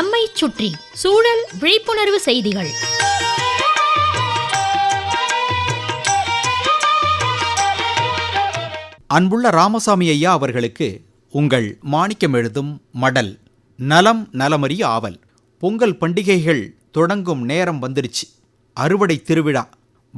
நம்மை சுற்றி சூழல் விழிப்புணர்வு செய்திகள். அன்புள்ள ராமசாமி ஐயா அவர்களுக்கு உங்கள் மாணிக்கம் எழுதும் மடல் நலம் நலமறிய ஆவல். பொங்கல் பண்டிகைகள் தொடங்கும் நேரம் வந்துருச்சு. அறுவடை திருவிழா.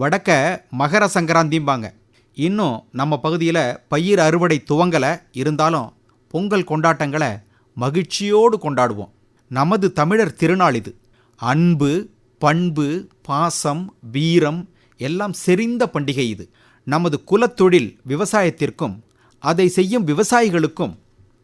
வடக்க மகர சங்கராந்திம்பாங்க. இன்னும் நம்ம பகுதியில் பயிர் அறுவடை துவங்கலை. இருந்தாலும் பொங்கல் கொண்டாட்டங்களை மகிழ்ச்சியோடு கொண்டாடுவோம். நமது தமிழர் திருநாள் இது. அன்பு பண்பு பாசம் வீரம் எல்லாம் செறிந்த பண்டிகை இது. நமது குலத்தொழில் விவசாயத்திற்கும் அதை செய்யும் விவசாயிகளுக்கும்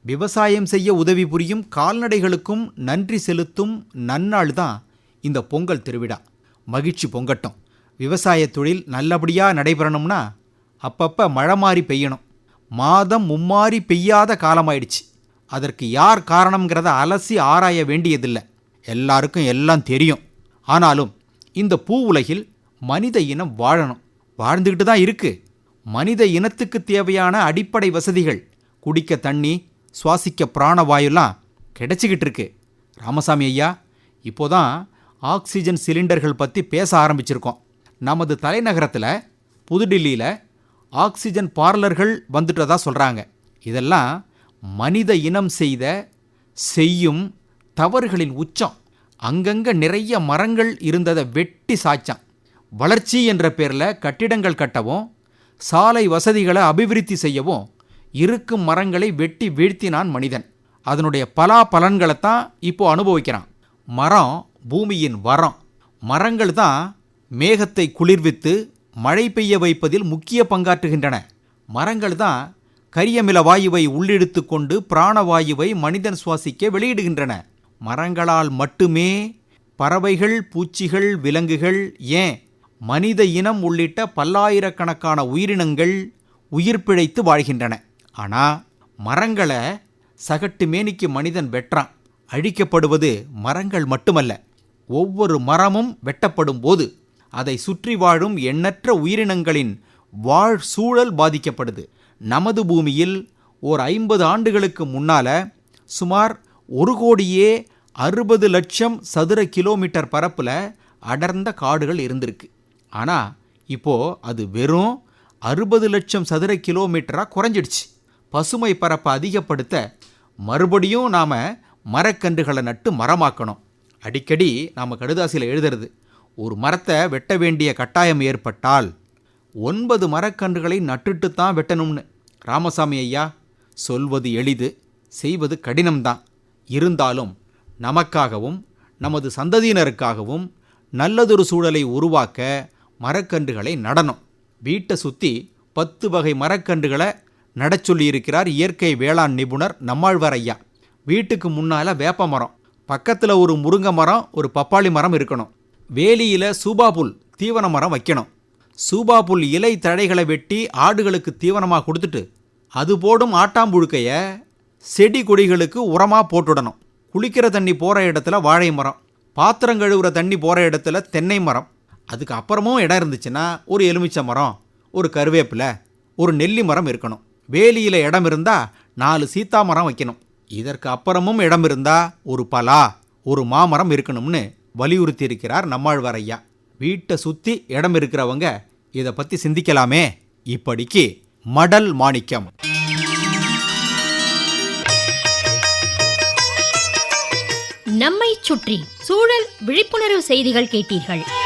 விவசாயம் செய்ய உதவி புரியும் கால்நடைகளுக்கும் நன்றி செலுத்தும் நன்னாள் தான் இந்த பொங்கல் திருவிழா. மகிழ்ச்சி பொங்கட்டும். விவசாய தொழில் நல்லபடியாக நடைபெறணும்னா அப்பப்போ மழை மாறி பெய்யணும். மாதம் மும்மாறி பெய்யாத காலமாயிடுச்சு. அதற்கு யார் காரணம்ங்கிறத அலசி ஆராய வேண்டியதில்லை. எல்லாருக்கும் எல்லாம் தெரியும். ஆனாலும் இந்த பூ உலகில் மனித இனம் வாழணும். வாழ்ந்துக்கிட்டு தான் இருக்கு. மனித இனத்துக்கு தேவையான அடிப்படை வசதிகள் குடிக்க தண்ணி சுவாசிக்க பிராணவாயுலாம் கிடைச்சிக்கிட்டு இருக்கு. ராமசாமி ஐயா இப்போதான் ஆக்சிஜன் சிலிண்டர்கள் பற்றி பேச ஆரம்பிச்சிருக்கோம். நமது தலைநகரத்தில் புதுடில்லியில் ஆக்சிஜன் பார்லர்கள் வந்துட்டதா சொல்கிறாங்க இதெல்லாம் மனித இனம் செய்த செய்யும் தவறுகளின் உச்சம். அங்கங்கே நிறைய மரங்கள் இருந்ததை வெட்டி சாய்ச்சான். வளர்ச்சி என்ற பேரில் கட்டிடங்கள் கட்டவும் சாலை வசதிகளை அபிவிருத்தி செய்யவும் இருக்கும் மரங்களை வெட்டி வீழ்த்தினான் மனிதன். அதனுடைய பலா பலன்களைத்தான் இப்போ அனுபவிக்கிறான். மரம் பூமியின் வரம். மரங்கள் தான் மேகத்தை குளிர்வித்து மழை பெய்ய வைப்பதில் முக்கிய பங்காற்றுகின்றன. மரங்கள் தான் கரியமில வாயுவை உள்ளிழுத்து கொண்டு பிராணவாயுவை மனிதன் சுவாசிக்க வெளியிடுகின்றன. மரங்களால் மட்டுமே பறவைகள் பூச்சிகள் விலங்குகள் ஏன்? மனித இனம் உள்ளிட்ட பல்லாயிரக்கணக்கான உயிரினங்கள் உயிர் பிழைத்து வாழ்கின்றன. ஆனால் மரங்களை சகட்டு மேனிக்கு மனிதன் வெட்டுறான். அழிக்கப்படுவது மரங்கள் மட்டுமல்ல ஒவ்வொரு மரமும் வெட்டப்படும் போது அதை சுற்றி வாழும் எண்ணற்ற உயிரினங்களின் வாழ் சூழல் பாதிக்கப்படுது. நமது பூமியில் ஓர் ஐம்பது ஆண்டுகளுக்கு முன்னால் சுமார் ஒரு கோடியே அறுபது லட்சம் சதுர கிலோமீட்டர் பரப்பில் அடர்ந்த காடுகள் இருந்திருக்கு. ஆனால் இப்போ அது வெறும் அறுபது லட்சம் சதுர கிலோமீட்டராக குறைஞ்சிடுச்சு. பசுமை பரப்பை அதிகப்படுத்த மறுபடியும் நாம் மரக்கன்றுகளை நட்டு மரமாக்கணும். அடிக்கடி நாம் கடுதாசியில் எழுதுறது ஒரு மரத்தை வெட்ட வேண்டிய கட்டாயம் ஏற்பட்டால் ஒன்பது மரக்கன்றுகளை நட்டுட்டு தான் வெட்டணும்னு. ராமசாமி ஐயா சொல்வது எளிது செய்வது கடினம்தான். இருந்தாலும் நமக்காகவும் நமது சந்ததியினருக்காகவும் நல்லதொரு சூழலை உருவாக்க மரக்கன்றுகளை நடணும். வீட்டை சுற்றி பத்து வகை மரக்கன்றுகளை நட சொல்லியிருக்கிறார் இயற்கை வேளாண் நிபுணர் நம்மாழ்வார் ஐயா. வீட்டுக்கு முன்னால் வேப்ப மரம் பக்கத்தில் ஒரு முருங்கை மரம் ஒரு பப்பாளி மரம் இருக்கணும். வேலியில் சூபாபுல் தீவன மரம் வைக்கணும். சூபா புல் இலை தழைகளை வெட்டி ஆடுகளுக்கு தீவனமாக கொடுத்துட்டு அது போடும் ஆட்டாம்புழுக்கைய செடி கொடிகளுக்கு உரமாக போட்டுடணும். குளிக்கிற தண்ணி போகிற இடத்துல வாழை மரம் பாத்திரம் கழுவுற தண்ணி போகிற இடத்துல தென்னை மரம். அதுக்கு அப்புறமும் இடம் இருந்துச்சுன்னா ஒரு எலுமிச்சை மரம் ஒரு கருவேப்பிலை ஒரு நெல்லி மரம் இருக்கணும். வேலியில் இடம் இருந்தால் நாலு சீத்தா மரம் வைக்கணும். இதற்கு அப்புறமும் இடம் இருந்தால் ஒரு பலா ஒரு மாமரம் இருக்கணும்னு வலியுறுத்தி இருக்கிறார் நம்மாழ்வார் ஐயா. வீட்டை சுற்றி இடம் இருக்கிறவங்க இதை பற்றி சிந்திக்கலாமே. இப்படிக்கு மடல் மாணிக்கம். நம்மை சுற்றி சூழல் விழிப்புணர்வு செய்திகள் கேட்டீர்கள்.